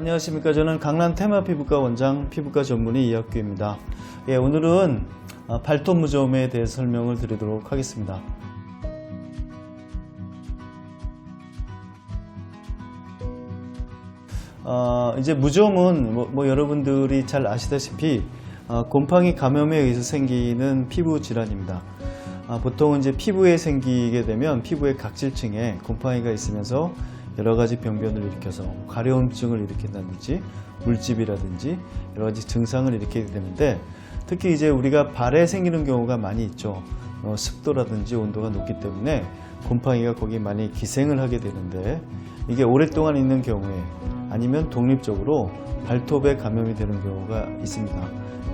안녕하십니까. 저는 강남 테마 피부과 원장 피부과 전문의 이학규입니다. 예, 오늘은 어, 발톱 무좀에 대해서 설명을 드리도록 하겠습니다. 어, 이제 무좀은 뭐, 뭐 여러분들이 잘 아시다시피 어, 곰팡이 감염에 의해서 생기는 피부 질환입니다. 아, 보통 이제 피부에 생기게 되면 피부의 각질층에 곰팡이가 있으면서 여러 가지 병변을 일으켜서 가려움증을 일으킨다든지 물집이라든지 여러 가지 증상을 일으키게 되는데 특히 이제 우리가 발에 생기는 경우가 많이 있죠. 어, 습도라든지 온도가 높기 때문에 곰팡이가 거기 많이 기생을 하게 되는데 이게 오랫동안 있는 경우에 아니면 독립적으로 발톱에 감염이 되는 경우가 있습니다.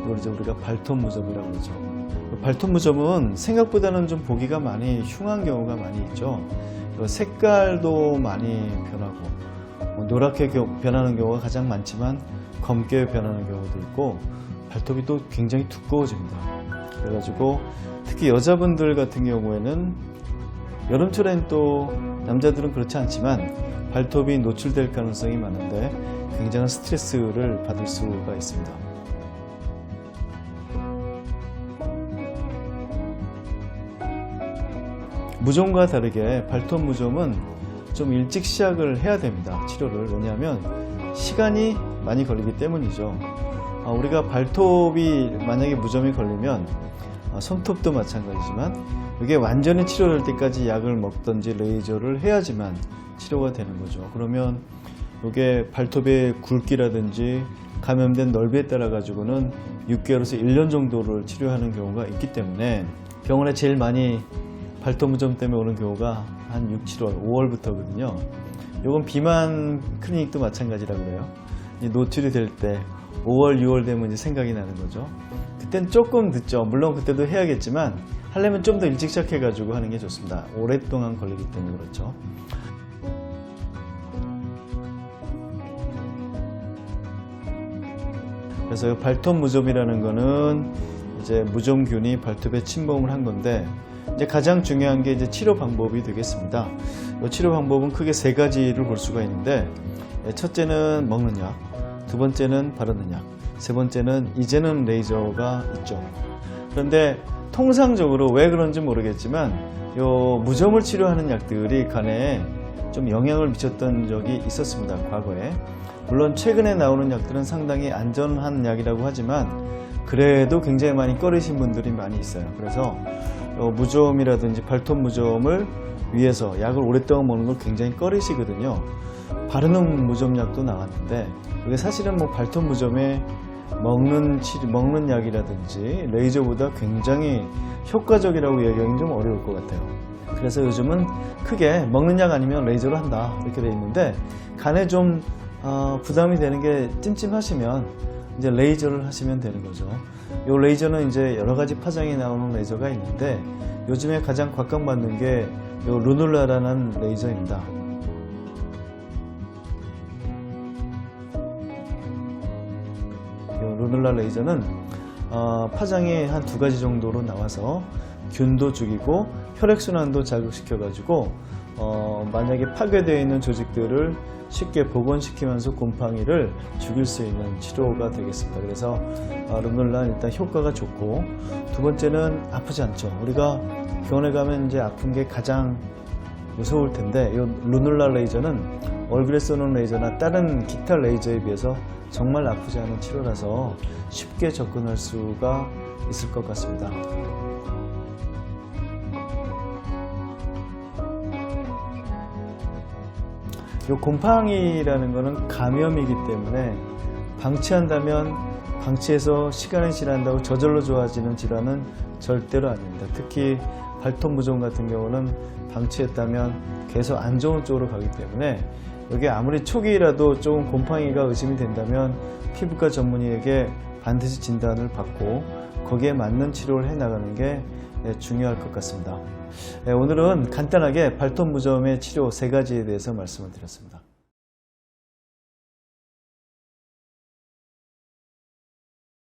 이걸 이제 우리가 발톱 무좀이라고 그러죠. 발톱 무좀은 생각보다는 좀 보기가 많이 흉한 경우가 많이 있죠. 그리고 색깔도 많이 변하고 뭐 노랗게 겨- 변하는 경우가 가장 많지만 검게 변하는 경우도 있고 발톱이 또 굉장히 두꺼워집니다. 그래가지고 특히 여자분들 같은 경우에는 여름철엔 또 남자들은 그렇지 않지만 발톱이 노출될 가능성이 많은데 굉장한 스트레스를 받을 수가 있습니다. 무좀과 다르게 발톱 무좀은 좀 일찍 시작을 해야 됩니다. 치료를. 왜냐하면 시간이 많이 걸리기 때문이죠. 아, 우리가 발톱이 만약에 무좀이 걸리면 아, 손톱도 마찬가지지만 이게 완전히 치료될 때까지 약을 먹든지 레이저를 해야지만 치료가 되는 거죠. 그러면 이게 발톱의 굵기라든지 감염된 넓이에 따라 가지고는 6개월에서 1년 정도를 치료하는 경우가 있기 때문에 병원에 제일 많이 발톱 무좀 때문에 오는 경우가 한 6, 7월, 5월부터거든요. 요건 비만 클리닉도 마찬가지라 그래요. 이 노출이 될 때 5월, 6월 되면 이제 생각이 나는 거죠. 그땐 조금 늦죠. 물론 그때도 해야겠지만 하려면 좀 더 일찍 시작해가지고 하는 게 좋습니다. 오랫동안 걸리기 때문에 그렇죠. 그래서 이 발톱 무좀이라는 거는 이제 무좀균이 발톱에 침범을 한 건데 이제 가장 중요한 게 이제 치료 방법이 되겠습니다. 이 치료 방법은 크게 세 가지를 볼 수가 있는데 예, 첫째는 먹는 약, 두 번째는 바르는 약, 세 번째는 이제는 레이저가 있죠. 그런데 통상적으로 왜 그런지 모르겠지만 요 무좀을 치료하는 약들이 간에 좀 영향을 미쳤던 적이 있었습니다. 과거에. 물론 최근에 나오는 약들은 상당히 안전한 약이라고 하지만 그래도 굉장히 많이 꺼리신 분들이 많이 있어요. 그래서 요 무좀이라든지 발톱 무좀을 위해서 약을 오랫동안 먹는 걸 굉장히 꺼리시거든요. 바르는 무좀약도 나왔는데 이게 사실은 뭐 발톱 무좀에 먹는 치료, 먹는 약이라든지 레이저보다 굉장히 효과적이라고 얘기하기는 좀 어려울 것 같아요. 그래서 요즘은 크게 먹는 약 아니면 레이저로 한다 이렇게 돼 있는데 간에 좀 어, 부담이 되는 게 찜찜하시면 이제 레이저를 하시면 되는 거죠. 이 레이저는 이제 여러 가지 파장이 나오는 레이저가 있는데 요즘에 가장 각광받는 게 이 루눌라라는 레이저입니다. 이 루눌라 레이저는 어, 파장이 한 두 가지 정도로 나와서 균도 죽이고 혈액순환도 자극시켜 가지고 어, 만약에 파괴되어 있는 조직들을 쉽게 복원시키면서 곰팡이를 죽일 수 있는 치료가 되겠습니다. 그래서 어, 루눌라는 일단 효과가 좋고 두 번째는 아프지 않죠. 우리가 병원에 가면 이제 아픈 게 가장 무서울 텐데 이 루눌라 레이저는 얼굴에 쏘는 레이저나 다른 기타 레이저에 비해서 정말 아프지 않은 치료라서 쉽게 접근할 수가 있을 것 같습니다. 이 곰팡이라는 것은 감염이기 때문에 방치한다면 방치해서 시간이 지난다고 저절로 좋아지는 질환은 절대로 아닙니다. 특히 발톱 무좀 같은 경우는 방치했다면 계속 안 좋은 쪽으로 가기 때문에 여기 아무리 초기라도 조금 곰팡이가 의심이 된다면 피부과 전문의에게 반드시 진단을 받고 거기에 맞는 치료를 해 나가는 게 예, 중요할 것 같습니다. 예, 오늘은 간단하게 발톱 무좀의 치료 세 가지에 대해서 말씀을 드렸습니다.